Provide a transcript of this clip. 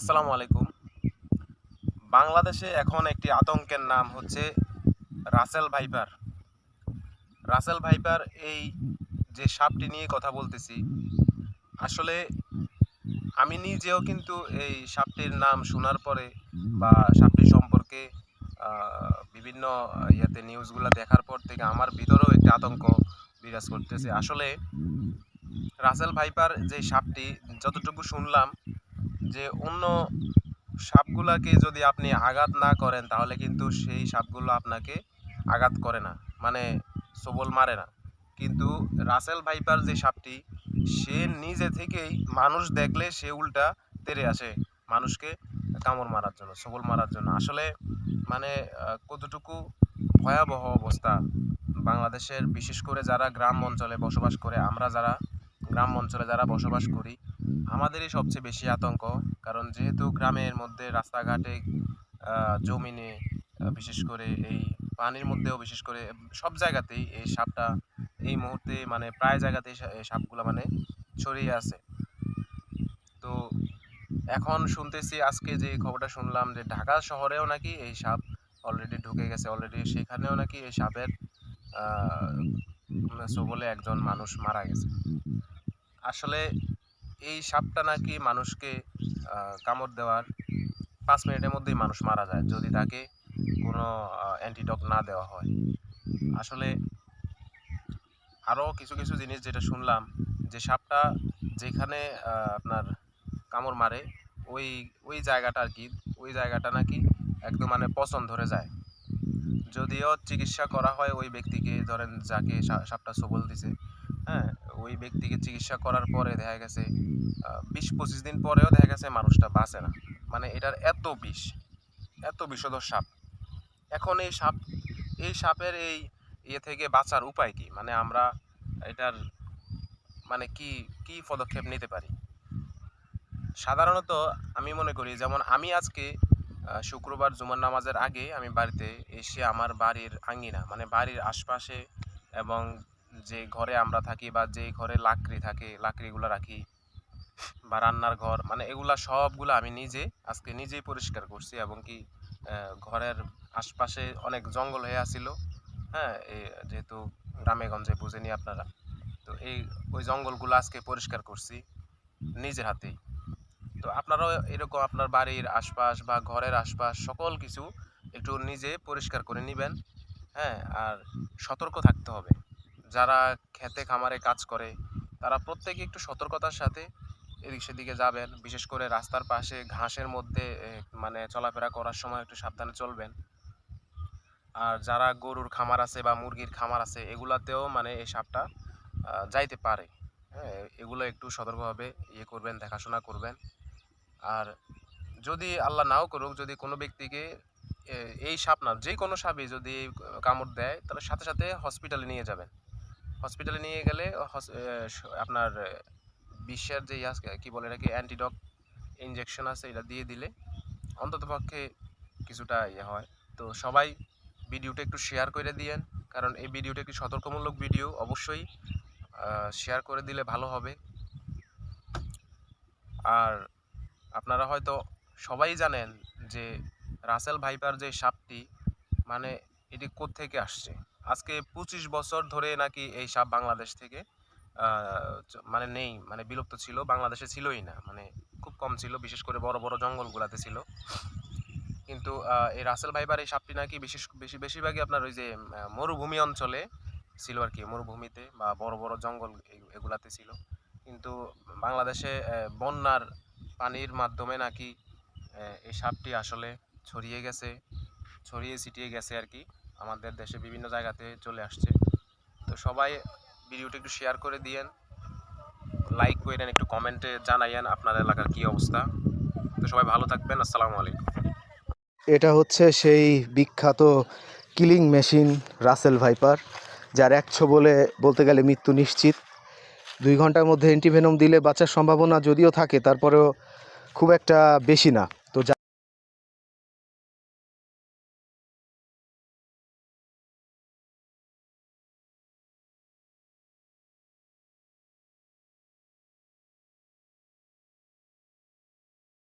আসসালামু আলাইকুম। বাংলাদেশে এখন একটি আতঙ্কের নাম হচ্ছে রাসেল ভাইপার। রাসেল ভাইপার এই যে সাপটি নিয়ে কথা বলতেছি, আসলে আমি নিজেও কিন্তু এই সাপটির নাম শোনার পরে বা সাপটি সম্পর্কে বিভিন্ন ইয়াতে নিউজগুলো দেখার পর থেকে আমার ভিতরেও একটি আতঙ্ক বিরাজ করতেছে। আসলে রাসেল ভাইপার যে সাপটি, যতটুকু শুনলাম যে অন্য সাপগুলাকে যদি আপনি আঘাত না করেন, তাহলে কিন্তু সেই সাপগুলো আপনাকে আঘাত করে না। মানে সবল মারে না। কিন্তু রাসেল ভাইপার যে সাপটি, সে নিজে থেকেই মানুষ দেখলে সে উল্টা তেড়ে আসে। মানুষকে কামড় মারার জন্য, সবল মারার জন্য। আসলে মানে কতটুকু ভয়াবহ অবস্থা। বাংলাদেশের বিশেষ করে যারা গ্রাম অঞ্চলে বসবাস করে, আমরা যারা গ্রাম অঞ্চলে যারা বসবাস করি, আমাদেরই সবচেয়ে বেশি আতঙ্ক। কারণ যেহেতু গ্রামের মধ্যে রাস্তাঘাটে জমিনে বিশেষ করে এই পানির মধ্যেও বিশেষ করে সব জায়গাতেই এই সাপটা এই মুহূর্তে মানে প্রায় জায়গাতেই সাপগুলো মানে ছড়িয়ে আছে। তো এখন শুনতেছি আজকে যে খবরটা শুনলাম যে ঢাকা শহরেও নাকি এই সাপ অলরেডি ঢুকে গেছে অলরেডি সেখানেও নাকি এই সাপের সবলে একজন মানুষ মারা গেছে। আসলে এই সাপটা নাকি মানুষকে কামড় দেওয়ার পাঁচ মিনিটের মধ্যেই মানুষ মারা যায়, যদি তাকে কোনো অ্যান্টিডক না দেওয়া হয়। আসলে আরও কিছু কিছু জিনিস যেটা শুনলাম, যে সাপটা যেখানে আপনার কামড় মারে, ওই ওই জায়গাটা আর কি, ওই জায়গাটা নাকি একদম মানে পছন্দ ধরে যায়। যদিও চিকিৎসা করা হয় ওই ব্যক্তিকে, ধরেন যাকে সাপটা সবল দিছে হ্যাঁ? ওই ব্যক্তিকে চিকিৎসা করার পরে দেখা গেছে বিশ পঁচিশ দিন পরেও দেখা গেছে মানুষটা বাঁচে না। মানে এটার এত বিষ, এত বিষধর সাপ। এখন এই সাপ, এই সাপের এই ইয়ে থেকে বাঁচার উপায় কি? মানে আমরা এটার মানে কি কি পদক্ষেপ নিতে পারি? সাধারণত আমি মনে করি, যেমন আমি আজকে শুক্রবার জুমার নামাজের আগে আমি বাড়িতে এসে আমার বাড়ির আঙ্গিনা মানে বাড়ির আশপাশে এবং যে ঘরে আমরা থাকি বা যে ঘরে লাকড়ি থাকে, লাকড়িগুলো রাখি বা রান্নার ঘর মানে এগুলা সবগুলো আমি নিজে, আজকে নিজেই পরিষ্কার করছি এবং কি ঘরের আশপাশে অনেক জঙ্গল হয়ে আছিল। হ্যাঁ যেহেতু গ্রামেগঞ্জে বুঝেনি আপনারা। তো এই, ওই জঙ্গলগুলো আজকে পরিষ্কার করছি নিজের হাতেই। তো আপনারাও এরকম আপনার বাড়ির আশপাশ বা ঘরের আশপাশ সকল কিছু একটু নিজে পরিষ্কার করে নেবেন হ্যাঁ? আর সতর্ক থাকতে হবে। যারা খেতে খামারে কাজ করে, তারা প্রত্যেকে একটু সতর্কতার সাথে এদিক সেদিকে যাবেন। বিশেষ করে রাস্তার পাশে ঘাসের মধ্যে মানে চলাফেরা করার সময় একটু সাবধানে চলবেন। আর যারা গরুর খামার আছে বা মুরগির খামার আছে, এগুলাতেও মানে এই সাপটা যাইতে পারে হ্যাঁ? এগুলো একটু সতর্কভাবে ইয়ে করবেন, দেখাশোনা করবেন। আর যদি আল্লাহ নাও করুক, যদি কোনো ব্যক্তিকে এই সাপ না, যে কোনো সাপই যদি কামড় দেয়, তাহলে সাথে সাথে হসপিটালে নিয়ে যাবেন। হসপিটালে নিয়ে গেলে আপনার বিশ্বের যে কি বলে এটাকে অ্যান্টিডক ইঞ্জেকশন আছে, এটা দিয়ে দিলে অন্ততপক্ষে কিছুটা ইয়ে হয়। তো সবাই ভিডিওটা একটু শেয়ার করে দিয়েন, কারণ এই ভিডিওটা একটি সতর্কমূলক ভিডিও, অবশ্যই শেয়ার করে দিলে ভালো হবে। আর আপনারা হয়তো সবাই জানেন যে রাসেল ভাইপার যে সাপটি মানে এটি থেকে আসছে? আজকে পঁচিশ বছর ধরে নাকি এই সাপ বাংলাদেশ থেকে মানে নেই মানে বিলুপ্ত ছিল, বাংলাদেশে ছিলই না মানে খুব কম ছিল, বিশেষ করে বড় বড় জঙ্গলগুলাতে ছিল। কিন্তু এই রাসেল ভাইপার এই সাপটি নাকি বিশেষ, বেশি, বেশিরভাগই আপনার ওই যে মরুভূমি অঞ্চলে ছিল আর কি, মরুভূমিতে বা বড় বড় জঙ্গল এগুলাতে ছিল। কিন্তু বাংলাদেশে বন্যার পানির মাধ্যমে নাকি এই সাপটি আসলে ছড়িয়ে গেছে, ছড়িয়ে ছিটিয়ে গেছে আর কি, আমাদের দেশে বিভিন্ন জায়গাতে চলে আসছে। তো সবাই ভিডিওটি একটু শেয়ার করে দিয়েন লাইক করেন, একটু কমেন্টে জানাইয়েন আপনার এলাকার কি অবস্থা। তো সবাই ভালো থাকবেন, আসসালামু আলাইকুম। এটা হচ্ছে সেই বিখ্যাত কিলিং মেশিন রাসেল ভাইপার যার একশো বলে বলতে গেলে মৃত্যু নিশ্চিত। দুই ঘণ্টার মধ্যে অ্যান্টিভেনম দিলে বাঁচার সম্ভাবনা যদিও থাকে তারপরেও খুব একটা বেশি না।